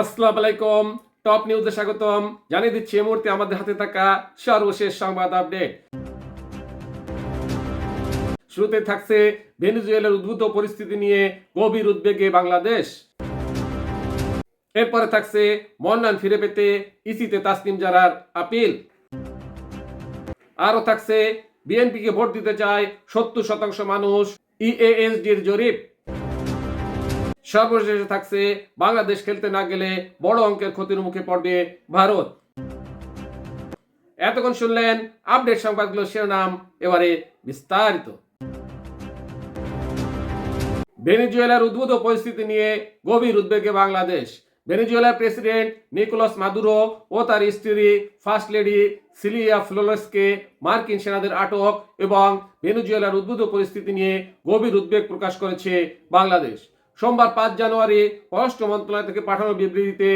আসসালামু আলাইকুম। টপ নিউজে স্বাগতম। জানিয়ে দিচ্ছি এই মুহূর্তে আমাদের হাতে থাকা সর্বশেষ সংবাদ আপডেট। শুরুতে থাকছে উদ্ভূত পরিস্থিতি নিয়ে গভীর উদ্বেগে বাংলাদেশ। এরপরে থাকছে মন্নান ফিরে পেতে ইসিতে তাসনিম জারার আপিল। আরও থাকছে বিএনপিকে ভোট দিতে চায় সত্তর শতাংশ মানুষ, ইএএসডির জরিপ। সর্বশেষে থাকছে বাংলাদেশ খেলতে না গেলে বড় অঙ্কের ক্ষতির মুখে পড়বে ভারত। এতক্ষণ শুনলেন আপডেট সংবাদগুলো শিরোনাম, এবারে বিস্তারিত। ভেনেজুয়েলার উদ্ভূত পরিস্থিতি নিয়ে গভীর উদ্বেগে বাংলাদেশ। ভেনেজুয়েলার প্রেসিডেন্ট নিকোলাস মাদুরো ও তার স্ত্রী, ফার্স্ট লেডি সিলিয়া ফ্লোরেসকে মার্কিন সেনাদের আটক এবং ভেনেজুয়েলার উদ্ভূত পরিস্থিতি নিয়ে গভীর উদ্বেগ প্রকাশ করেছে বাংলাদেশ। সোমবার পাঁচ জানুয়ারি পররাষ্ট্র মন্ত্রণালয় থেকে পাঠানো বিবৃতিতে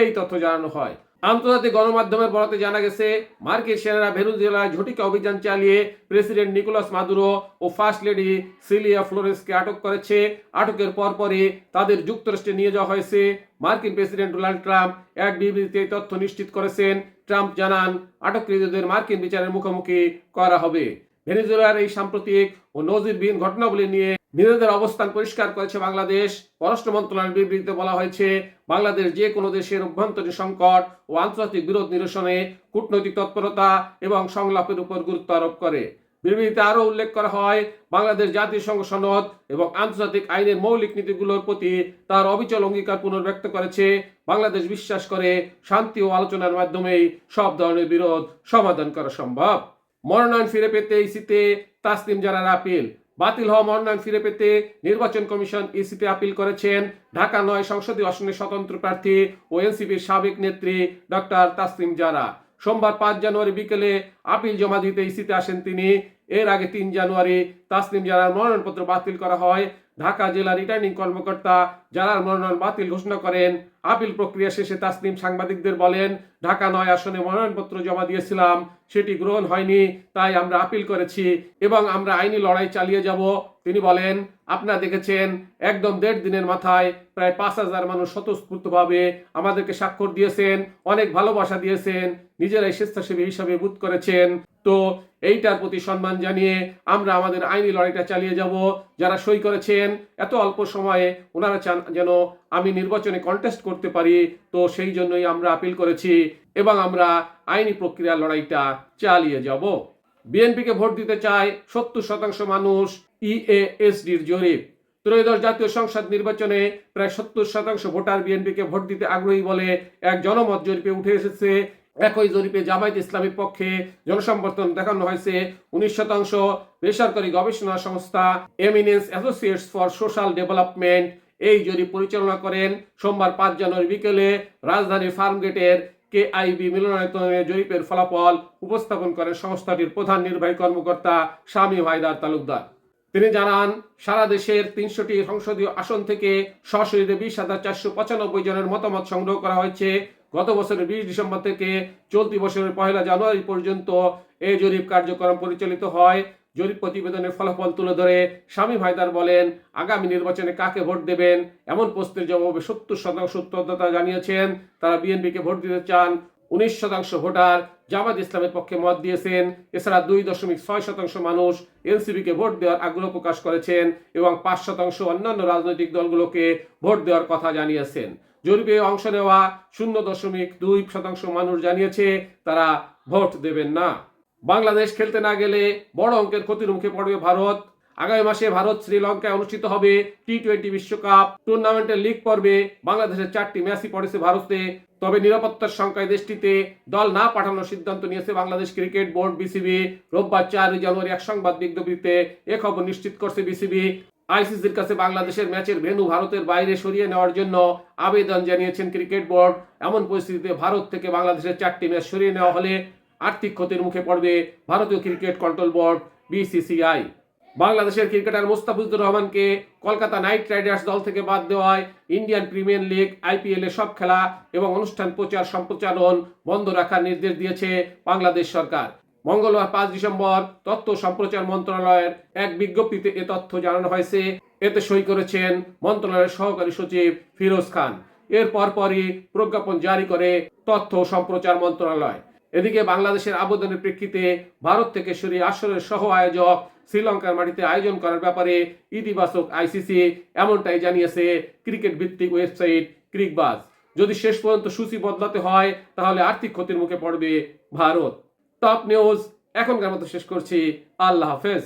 এই তথ্য জানানো হয়। আন্তর্জাতিক গণমাধ্যমের বরাতে জানা গেছে, মার্কিন সেনারা ভেনেজুয়েলায় ঝটিকা অভিযান চালিয়ে প্রেসিডেন্ট নিকোলাস মাদুরো ও ফার্স্ট লেডি সিলিয়া ফ্লোরেন্সকে আটক করেছে। আটকের পরপরই তাদের যুক্তরাষ্ট্রে নিয়ে যাওয়া হয়েছে। মার্কিন প্রেসিডেন্ট ডোনাল্ড ট্রাম্প এক বিবৃতিতে তথ্য নিশ্চিত করেছেন। ট্রাম্প জানান, আটককৃতদের মার্কিন বিচারের মুখোমুখি করা হবে। ভেনেজুয়েলার এই সাম্প্রতিক ও নজিরবিহীন ঘটনাবলী নিয়ে নিজেদের অবস্থান পরিষ্কার করেছে বাংলাদেশ। পররাষ্ট্র মন্ত্রণালয়ের বিবৃতিতে বলা হয়েছে, বাংলাদেশ যে কোনো দেশের অভ্যন্তরীণ সংকট ও আন্তর্জাতিক বিরোধ নিরসনে কূটনৈতিক তৎপরতা এবং সংলাপের উপর গুরুত্ব আরোপ করে। বিবৃতিতে আরও উল্লেখ করা হয়, বাংলাদেশ জাতিসংঘ সনদ এবং আন্তর্জাতিক আইনের মৌলিক নীতিগুলোর প্রতি তার অবিচল অঙ্গীকার পুনর্ব্যক্ত করেছে। বাংলাদেশ বিশ্বাস করে, শান্তি ও আলোচনার মাধ্যমেই সব ধরনের বিরোধ সমাধান করা সম্ভব। মনোনয়ন ফিরে পেতে ইসিতে তাসলিম জারার আপিল। বাতিল হওয়া মনোনয়ন ফিরে পেতে নির্বাচন কমিশন ইসিতে আপিল করেছেন ঢাকা নয় সংসদীয় আসনের স্বতন্ত্র প্রার্থী ও এনসিপির সাবেক নেত্রী ডক্টর তাসলিম জারা। সোমবার পাঁচ জানুয়ারি বিকেলে আপিল জমা দিতে ইসিতে আসেন তিনি। এর আগে তিন জানুয়ারি তাসলিম জারার মনোনয়নপত্র বাতিল করা হয়। ঢাকা জেলা রিটার্নিং কর্মকর্তা জারার মনোনয়ন বাতিল ঘোষণা করেন। আপিল প্রক্রিয়া শেষে তাসলিম সাংবাদিকদের বলেন, ঢাকা নয় আসনে মনোনয়নপত্র জমা দিয়েছিলাম, সেটি গ্রহণ হয়নি, তাই আমরা আপিল করেছি এবং আমরা আইনি লড়াই চালিয়ে যাব। তিনি বলেন, আপনারা দেখেছেন, একদম দেড় দিনের মাথায় প্রায় পাঁচ হাজার মানুষ স্বতঃস্ফূর্তভাবে আমাদেরকে স্বাক্ষর দিয়েছেন, অনেক ভালোবাসা দিয়েছেন, নিজেরাই স্বেচ্ছাসেবী হিসাবে বুথ করেছেন। তো এইটার প্রতি সম্মান জানিয়ে আমরা আমাদের আইনি লড়াইটা চালিয়ে যাব। যারা সই করেছেন, এত অল্প সময়ে ওনারা চান যেন আমি নির্বাচনে কন্টেস্ট করতে পারি, তো সেই জন্যই আমরা আপিল করেছি এবং আমরা আইনি প্রক্রিয়ার লড়াইটা চালিয়ে যাব। বিএনপিকে ভোট দিতে চায় সত্তর শতাংশ মানুষ E ইএএসডির জরিপ। ত্রয়োদশ জাতীয় সংসদ নির্বাচনে প্রায় সত্তর শতাংশ ভোটার বিএনপিকে ভোট দিতে আগ্রহী বলে এক জনমত জরিপে উঠে এসেছে। একই জরিপে জামায়াত ইসলামের পক্ষে জনসমর্থন দেখানো হয়েছে। উনিশ শতাংশ বেসরকারি গবেষণা সংস্থা eminence associates for social development এই জরিপ পরিচালনা করেন, সোমবার পাঁচ জানুয়ারি বিকেলে রাজধানীর ফার্মগেটের কেআইবি মিলনায়তনে জরিপের ফলাফল উপস্থাপন করেন সংস্থাটির প্রধান নির্বাহী কর্মকর্তা স্বামী ভাইদার তালুকদার। তিনি জানান, সারা দেশের তিনশোটি সংসদীয় আসন থেকে সশরীরে বিশ হাজার চারশো পঁচানব্বই জনের মতামত সংগ্রহ করা হয়েছে। গত বছরের বিশ ডিসেম্বর থেকে চলতি বছরের পয়লা জানুয়ারি পর্যন্ত এই জরিপ কার্যক্রম পরিচালিত হয়। জরিপ প্রতিবেদনের ফলাফল তুলে ধরে, স্বামী ভাইদার বলেন, আগামী নির্বাচনে কাকে ভোট দেবেন? এমন প্রশ্নের জবাবে সত্তর শতাংশ উত্তরদাতা জানিয়েছেন, তারা বিএনপিকে ভোট দিতে চান। উনিশ শতাংশ ভোটার জামাত ইসলামের পক্ষে মত দিয়েছেন। এছাড়া দুই দশমিক ছয় শতাংশ মানুষ এনসিপিকে ভোট দেওয়ার আগ্রহ প্রকাশ করেছেন এবং পাঁচ শতাংশ অন্যান্য রাজনৈতিক দলগুলোকে ভোট দেওয়ার কথা জানিয়েছেন। জরিপে অংশ নেওয়া শূন্য দশমিক দুই শতাংশ মানুষ জানিয়েছে, তারা ভোট দেবেন না। বাংলাদেশ খেলতে না গেলে বড় অঙ্কের ক্ষতির মুখে পড়বে ভারত। আগামী মাসে ভারত শ্রীলঙ্কায় অনুষ্ঠিত হবে টি টোয়েন্টি বিশ্বকাপ। টুর্নামেন্টের লিগ পর্বে বাংলাদেশের চারটি ম্যাচই পড়েছে ভারতে। তবে নিরাপত্তার সংখ্যায় দেশটিতে দল না পাঠানোর সিদ্ধান্ত নিয়েছে বাংলাদেশ ক্রিকেট বোর্ড বিসিবি। রোববার চার জানুয়ারি এক সংবাদ বিজ্ঞপ্তিতে এ খবর নিশ্চিত করছে বিসিবি। আইসিসির কাছে বাংলাদেশের ম্যাচের ভেন্যু ভারতের বাইরে সরিয়ে নেওয়ার জন্য আবেদন জানিয়েছেন ক্রিকেট বোর্ড। এমন পরিস্থিতিতে ভারত থেকে বাংলাদেশের চারটি ম্যাচ সরিয়ে নেওয়া হলে আর্থিক ক্ষতির মুখে পড়বে ভারতীয় ক্রিকেট কন্ট্রোল বোর্ড, বিসিসিআই। বাংলাদেশের ক্রিকেটার মুস্তাফিজুর রহমানকে কলকাতা নাইট রাইডার্স দল থেকে বাদ দেওয়ায় ইন্ডিয়ান প্রিমিয়ার লিগ, আইপিএল সব খেলা এবং অনুষ্ঠান প্রচার সম্প্রচারণ বন্ধ রাখার নির্দেশ দিয়েছে বাংলাদেশ সরকার। মঙ্গলবার পাঁচ ডিসেম্বর তথ্য সম্প্রচার মন্ত্রণালয়ের এক বিজ্ঞপ্তিতে এ তথ্য জানানো হয়েছে। এতে সই করেছেন মন্ত্রণালয়ের সহকারী সচিব ফিরোজ খান। এর পরপরই প্রজ্ঞাপন জারি করে তথ্য সম্প্রচার মন্ত্রণালয়। এদিকে বাংলাদেশের আবেদনের প্রেক্ষিতে ভারত থেকে সরিয়ে আসরের সহ আয়োজক শ্রীলঙ্কার মাটিতে আয়োজন করার ব্যাপারে ইতিবাচক আইসিসি এমনটাই জানিয়েছে ক্রিকেট ভিত্তিক ওয়েবসাইট ক্রিকবাজ। যদি শেষ পর্যন্ত সূচি বদলাতে হয়, তাহলে আর্থিক ক্ষতির মুখে পড়বে ভারত। টপ নিউজ, এখনকার মতো শেষ করছি। আল্লাহ হাফেজ।